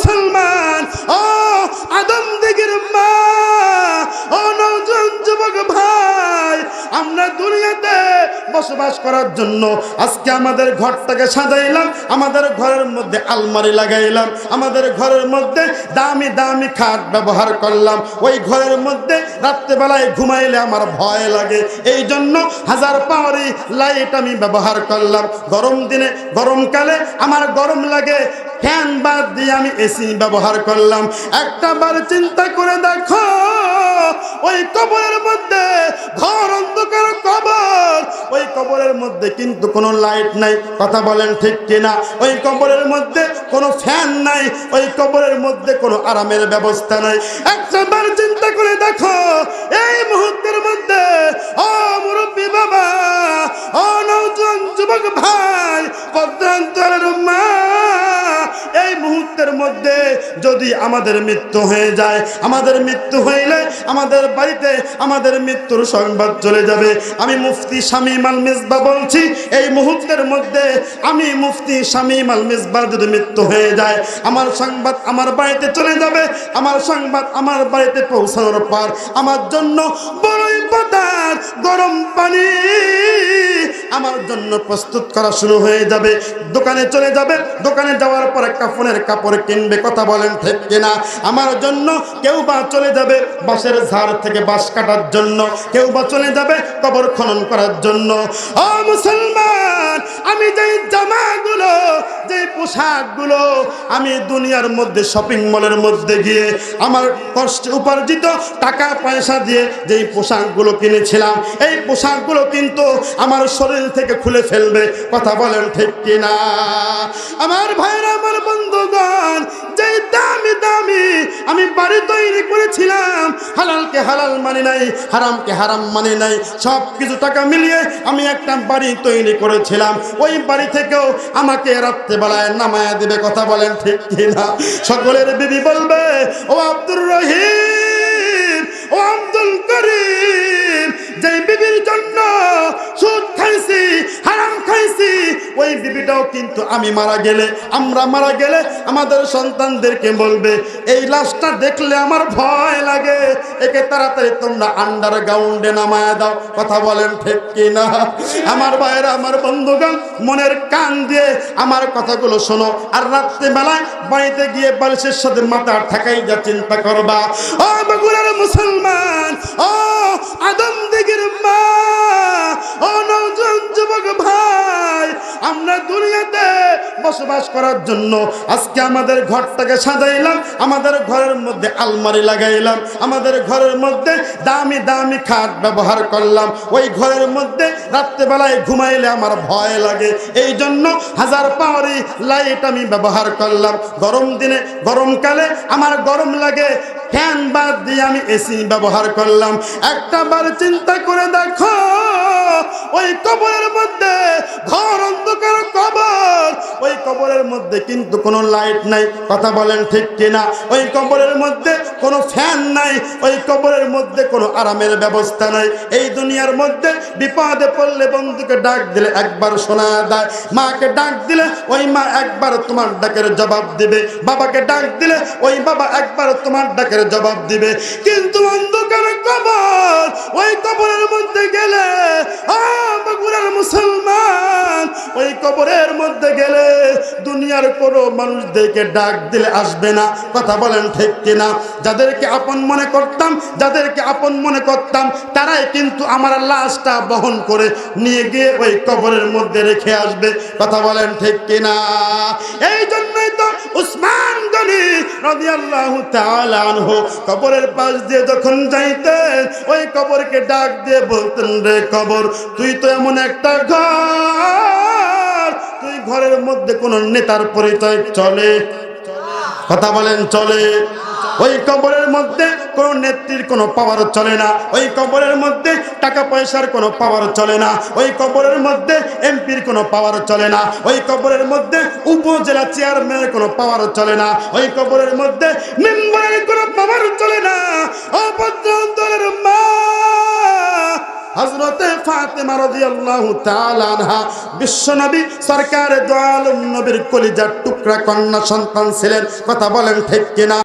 মুসলমান। ও আদম দিগির মা যুবক ভাই, আমরা দুনিয়াতে বসবাস করার জন্য আজকে আমাদের ঘরটাকে সাজাইলাম, আমাদের ঘরের মধ্যে আলমারি লাগাইলাম, আমাদের ঘরের মধ্যে দামি দামি খাট ব্যবহার করলাম, ওই ঘরের মধ্যে রাত্রেবেলায় ঘুমাইলে আমার ভয় লাগে। এই জন্য হাজার পাওয়ারি লাইট আমি ব্যবহার করলাম। গরম দিনে গরমকালে আমার গরম লাগে ফ্যান বাদ দিয়ে আমি এসি ব্যবহার করলাম। একটা বার চিন্তা করে দেখো, ওই কবরের মধ্যে ঘর অন্ধকার কবর। ওই কবরের মধ্যে কিন্তু কোনো লাইট নাই, কথা বলেন ঠিক কিনা? ওই কবরের মধ্যে কোনো ফ্যান নাই, ওই কবরের মধ্যে কোনো আরামের ব্যবস্থা নাই। একটা বার চিন্তা করে দেখো, এই মুহূর্তের মধ্যে, ও মুরব্বী বাবা, ও নৌজন যুবক ভাই মুহূর্তের মধ্যে যদি আমাদের মৃত্যু হয়ে যায়, আমাদের মৃত্যু হইলে আমাদের বাড়িতে আমাদের মৃত্যুর সংবাদ চলে যাবে। আমি মুফতি শামীম আল মিসবা বলছি, এই মুহূর্তের মধ্যে আমি মুফতি শামীম আল মিসবার যদি মৃত্যু হয়ে যায়, আমার সংবাদ আমার বাড়িতে চলে যাবে, আমার সংবাদ আমার বাড়িতে পৌঁছানোর পর আমার জন্য বড়ই পদার গরম পানি আমার জন্য প্রস্তুত করা শুরু হয়ে যাবে। দোকানে চলে যাবে। দোকানে যাওয়ার পরে কাফনের কাপড় কিনবে। কথা বলেন ঠিক কিনা? আমার জন্য কেউ বা চলে যাবে বাঁশের ঝাড় থেকে বাঁশ কাটার জন্য। কেউ বা চলে যাবে কবর খনন করার জন্য। ও মুসলমান! আমি যেই জামাগুলো, যেই পোশাকগুলো আমি দুনিয়ার মধ্যে শপিং মলের মধ্যে গিয়ে আমার কষ্ট উপার্জিত টাকা, পয়সা দিয়ে যেই পোশাকগুলো কিনেছিলাম, এই পোশাকগুলো কিন্তু আমার শরীর থেকে খুলে ফেলবে। কথা বলেন ঠিক কিনা? আমার ভাইরা আমার বন্ধুগণ, যেই দামি দামি, আমি বাড়ি তৈরি করেছিলাম। হালালকে হালাল মানে নাই, হারামকে হারাম মানে নাই। সব কিছু টাকা মিলিয়ে আমি একটা বাড়ি তৈরি করেছিলাম। ওই বাড়ি থেকেও আমাকে রাত্রেবেলায় নামায়া দেবে কথা বলেন ঠিক কিনা? সকলের দিদি বলবে, ও আব্দুর রহিম, ও আব্দুল করিম কিন্তু আমি মারা গেলে, আমরা মারা গেলে আমাদের সন্তানদেরকে বলবে, এই লাশটা দেখলে আমার ভয় লাগে। একে তাড়াতাড়ি তোমরা আন্ডার গ্রাউন্ডে নামায় দাও। কথা বলেন ঠিক কি না আমার ভাইয়েরা, আমার বন্ধুগণ, মনের কান দিয়ে আমার কথাগুলো শোনো। আর রাত্রিবেলায় বাড়িতে গিয়ে বালিশের সাথে মাথা ঠাকাই যা চিন্তা করবা। মুসলমান! বসবাস করার জন্য আজকে আমাদের ঘরটাকে সাজাইলাম, আমাদের ঘরের মধ্যে আলমারি লাগাইলাম, আমাদের ঘরের মধ্যে দামি দামি খাট ব্যবহার করলাম, ওই ঘরের মধ্যে রাত্রেবেলায় ঘুমাইলে আমার ভয় লাগে। এই জন্য হাজার পাওয়ারি লাইট আমি ব্যবহার করলাম। গরম দিনে গরমকালে আমার গরম লাগে, ফ্যান বাদ দিয়ে আমি এসি ব্যবহার করলাম। একটা বার চিন্তা করে দেখো, ওই কবরের মধ্যে ঘর অন্ধকার কবর কবরের মধ্যে কিন্তু কোনো লাইট নাই, কথা বলেন ঠিক কিনা? ওই কবরের মধ্যে কোনো ফ্যান নাই, ওই কবরের মধ্যে কোনো আরামের ব্যবস্থা নাই। এই দুনিয়ার মধ্যে বিপদে পড়লে বন্ধুকে ডাক দিলে একবার শোনা দেয় মাকে ডাক দিলে ওই মা একবার তোমার ডাকের জবাব দিবে। বাবাকে ডাক দিলে ওই বাবা একবার তোমার ডাকের জবাব দিবে। কিন্তু অন্ধকার কবর, ওই কবরের মধ্যে গেলে বগুড়ার মুসলমান কবরের মধ্যে গেলে দুনিয়ার কোনো মানুষদেরকে ডাক দিলে আসবে না। কথা বলেন ঠিক কিনা? যাদেরকে আপন মনে করতাম, যাদেরকে আপন মনে করতাম, তারাই কিন্তু আমার লাশটা বহন করে নিয়ে গিয়ে ওই কবরের মধ্যে রেখে আসবে। কথা বলেন ঠিক কিনা? এই জন্যই তো উসমান গনি রাদিয়াল্লাহু তাআলা আনহু কবরের পাশ দিয়ে যখন যাইতেন, ওই কবরকে ডাক দিয়ে বলতেন, রে কবর, তুই তো এমন একটা ঘর ঘরের মধ্যে কোন নেতার পরিচয় চলে। কথা বলেন, চলে। ওই কবরের মধ্যে কোনো নেত্রীর কোনো পাওয়ার চলে না। ওই কবরের মধ্যে টাকা পয়সার কোনো পাওয়ার চলে না। ওই কবরের মধ্যে এমপির কোনো পাওয়ার চলে না। ওই কবরের মধ্যে উপজেলা চেয়ারম্যানের কোনো পাওয়ার চলে না। ওই কবরের মধ্যে মেম্বারের কোনো পাওয়ার চলে না। অন্তরের মা হযরতে ফাতেমা রাদিয়াল্লাহু তাআলা আনহা বিশ্বনবী সরকার দয়ালম নবীর কলিজার টুকরা কন্যা সন্তান ছিলেন। কথা বলেন ঠিক কিনা?